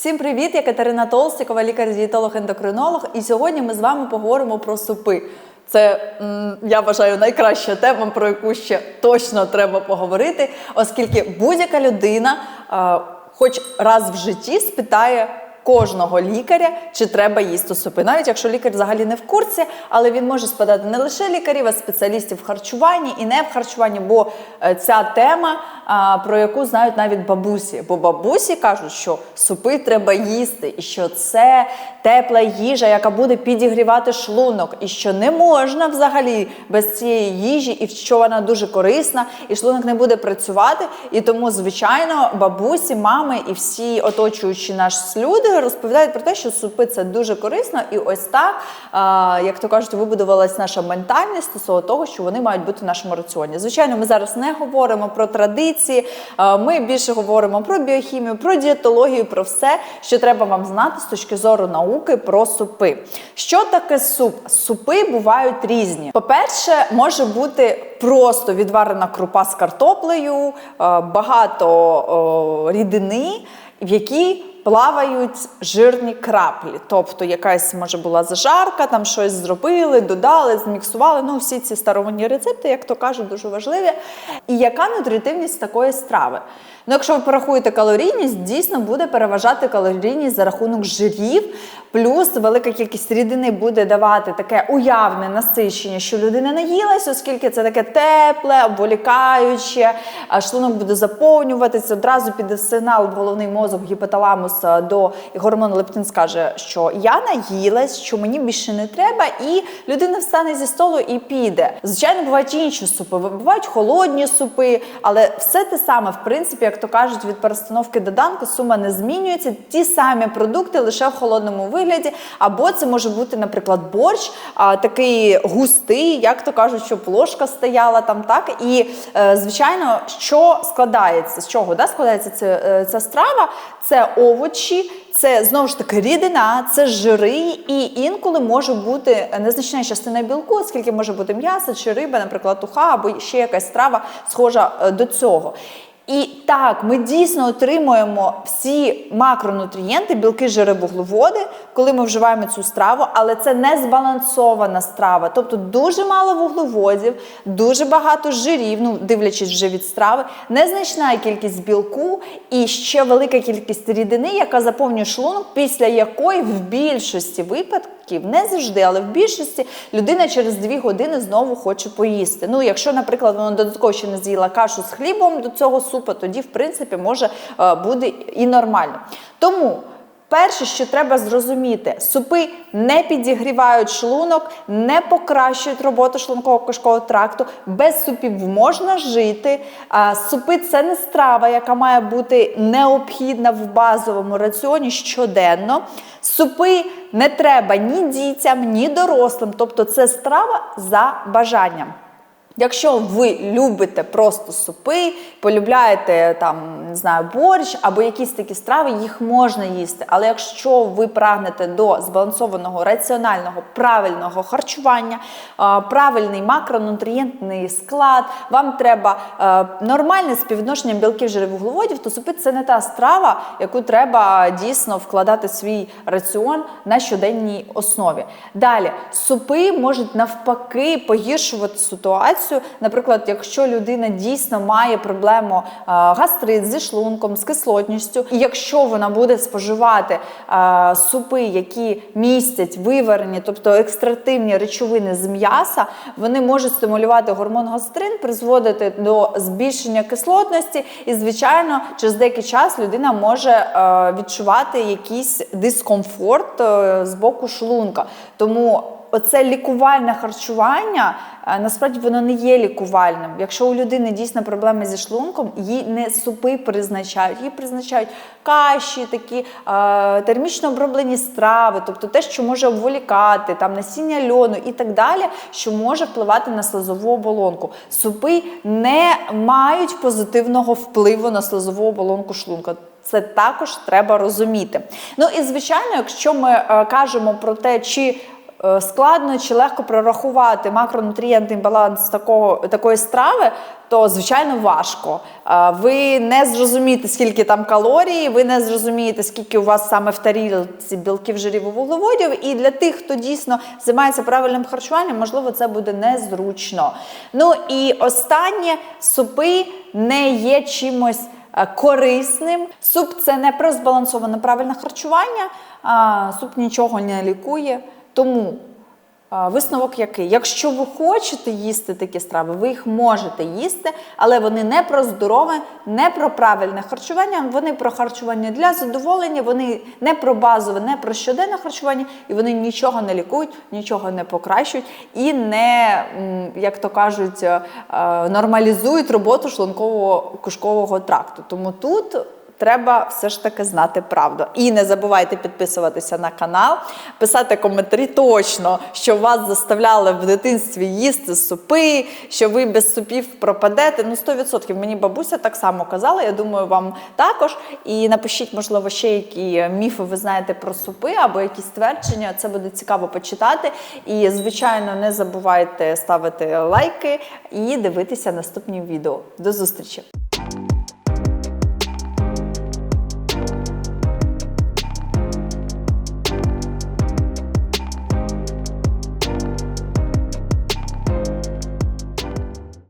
Всім привіт! Я Катерина Толстікова, лікар-дієтолог-ендокринолог. І сьогодні ми з вами поговоримо про супи. Це я вважаю найкраща тема, про яку ще точно треба поговорити, оскільки будь-яка людина, хоч раз в житті, спитає. Кожного лікаря, чи треба їсти супи, навіть якщо лікар взагалі не в курсі, але він може спитати не лише лікарів, а спеціалістів в харчуванні і не в харчуванні, бо е, ця тема, про яку знають навіть бабусі. Бо бабусі кажуть, що супи треба їсти, і що це тепла їжа, яка буде підігрівати шлунок, і що не можна взагалі без цієї їжі, і що вона дуже корисна, і шлунок не буде працювати. І тому, звичайно, бабусі, мами і всі оточуючі наш люди розповідають про те, що супи це дуже корисно, і ось так, як то кажуть, вибудувалась наша ментальність стосовно того, що вони мають бути в нашому раціоні. Звичайно, ми зараз не говоримо про традиції, ми більше говоримо про біохімію, про дієтологію, про все, що треба вам знати з точки зору науки про супи. Що таке суп? Супи бувають різні. По-перше, може бути просто відварена крупа з картоплею, багато рідини, в якій плавають жирні краплі. Тобто якась може була зажарка, там щось зробили, додали, зміксували. Ну, всі ці старовинні рецепти, як то кажуть, дуже важливі. І яка нутритивність такої страви? Ну, якщо ви порахуєте калорійність, дійсно буде переважати калорійність за рахунок жирів, плюс велика кількість рідини буде давати таке уявне насичення, що людина наїлась, оскільки це таке тепле, обволікаюче, а шлунок буде заповнюватися, одразу піде сигнал в головний мозок, гіпоталамус до і гормон лептин скаже, що я наїлась, що мені більше не треба, і людина встане зі столу і піде. Звичайно, бувають інші супи, бувають холодні супи, але все те саме, в принципі, як то кажуть, від перестановки до данку сума не змінюється. Ті самі продукти лише в холодному вигляді. Або це може бути, наприклад, борщ, а, такий густий, як то кажуть, щоб ложка стояла там, так. І, е, звичайно, що складається? З чого да, складається ця, е, ця страва? Це овочі. Це знову ж таки рідина, це жири, і інколи може бути незначна частина білку, оскільки може бути м'ясо чи риба, наприклад, уха, або ще якась страва схожа е, до цього. І так, ми дійсно отримуємо всі макронутрієнти, білки, жири, вуглеводи, коли ми вживаємо цю страву, але це не збалансована страва. Тобто дуже мало вуглеводів, дуже багато жирів, ну дивлячись вже від страви, незначна кількість білку і ще велика кількість рідини, яка заповнює шлунок, після якої в більшості випадків, не завжди, але в більшості людина через дві години знову хоче поїсти. Ну, якщо, наприклад, вона додатково ще не з'їла кашу з хлібом до цього супу, тоді, в принципі, може е, буде і нормально. Тому. Перше, що треба зрозуміти, супи не підігрівають шлунок, не покращують роботу шлунково-кишкового тракту. Без супів можна жити. Супи це не страва, яка має бути необхідна в базовому раціоні щоденно. Супи не треба ні дітям, ні дорослим. Тобто це страва за бажанням. Якщо ви любите просто супи, полюбляєте там, не знаю, борщ або якісь такі страви, їх можна їсти. Але якщо ви прагнете до збалансованого, раціонального, правильного харчування, правильний макронутрієнтний склад, вам треба е, нормальне співвідношення білків, жирів, вуглеводів, то супи це не та страва, яку треба дійсно вкладати в свій раціон на щоденній основі. Далі, супи можуть навпаки погіршувати ситуацію. Наприклад, якщо людина дійсно має проблему е, гастрит зі шлунком, з кислотністю, і якщо вона буде споживати е, супи, які містять виварені, тобто екстрактивні речовини з м'яса, вони можуть стимулювати гормон гастрин, призводити до збільшення кислотності, і, звичайно, через деякий час людина може е, відчувати якийсь дискомфорт з боку шлунка. Тому оце лікувальне харчування е, насправді воно не є лікувальним. Якщо у людини дійсно проблеми зі шлунком, їй не супи призначають, їй призначають каші, такі е, термічно оброблені страви, тобто те, що може обволікати, там насіння льону і так далі, що може впливати на слизову оболонку. Супи не мають позитивного впливу на слизову оболонку шлунка. Це також треба розуміти. Ну і звичайно, якщо ми е, кажемо про те, чи складно чи легко прорахувати макронутрієнтний баланс такого, такої страви, то звичайно важко. Е, Ви не зрозумієте, скільки там калорій, ви не зрозумієте, скільки у вас саме в тарілці білків, жирів і вуглеводів. І для тих, хто дійсно займається правильним харчуванням, можливо, це буде незручно. Ну і останнє супи не є чимось. е, Корисним суп це не про збалансоване правильне харчування, а суп нічого не лікує. Тому Висновок який? Якщо ви хочете їсти такі страви, ви їх можете їсти, але вони не про здорове, не про правильне харчування, вони про харчування для задоволення, вони не про базове, не про щоденне харчування, і вони нічого не лікують, нічого не покращують і не, як то кажуть, е, нормалізують роботу шлункового кишкового тракту. Тому тут. Треба все ж таки знати правду. І не забувайте підписуватися на канал, писати коментарі точно, що вас заставляли в дитинстві їсти супи, що ви без супів пропадете. Ну, 100%. Мені бабуся так само казала. Я думаю, вам також. І напишіть, можливо, ще які міфи ви знаєте про супи або якісь твердження. Це буде цікаво почитати. І, звичайно, не забувайте ставити лайки і дивитися наступні відео. До зустрічі!